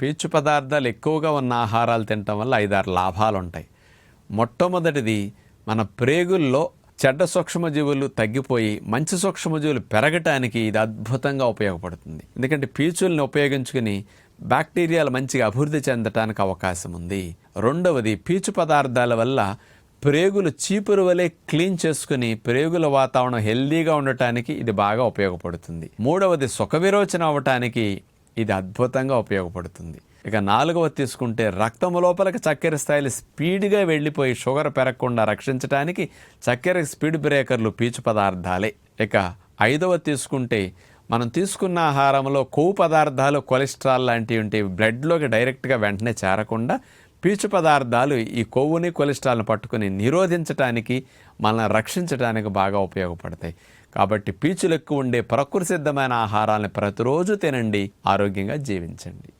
పీచు పదార్థాలు ఎక్కువగా ఉన్న ఆహారాలు తినటం వల్ల ఐదారు లాభాలు ఉంటాయి మొట్టమొదటిది మన ప్రేగుల్లో చెడ్డ సూక్ష్మజీవులు తగ్గిపోయి మంచి సూక్ష్మజీవులు పెరగటానికి ఇది అద్భుతంగా ఉపయోగపడుతుంది. ఎందుకంటే పీచుల్ని ఉపయోగించుకుని బ్యాక్టీరియాలు మంచిగా అభివృద్ధి చెందటానికి అవకాశం ఉంది. రెండవది పీచు పదార్థాల వల్ల ప్రేగులు చీపురు వలె క్లీన్ చేసుకుని ప్రేగుల వాతావరణం హెల్దీగా ఉండటానికి ఇది బాగా ఉపయోగపడుతుంది. మూడవది సుఖ విరోచన అవ్వటానికి ఇది అద్భుతంగా ఉపయోగపడుతుంది. ఇక నాలుగవ తీసుకుంటే రక్తం లోపలికి చక్కెర స్థాయిలు స్పీడ్గా వెళ్ళిపోయి షుగర్ పెరగకుండా రక్షించడానికి చక్కెర స్పీడ్ బ్రేకర్లు పీచు పదార్థాలే. ఇక ఐదవ తీసుకుంటే మనం తీసుకున్న ఆహారంలో కొవ్వు పదార్థాలు కొలెస్ట్రాల్ లాంటివి ఉంటే బ్లడ్లోకి డైరెక్ట్గా వెంటనే చేరకుండా పీచు పదార్థాలు ఈ కొవ్వుని కొలెస్ట్రాల్ని పట్టుకుని నిరోధించటానికి మనల్ని రక్షించడానికి బాగా ఉపయోగపడతాయి. కాబట్టి పీచులు ఎక్కువ ఉండే ప్రకృతి సిద్ధమైన ఆహారాలను ప్రతిరోజు తినండి ఆరోగ్యంగా జీవించండి.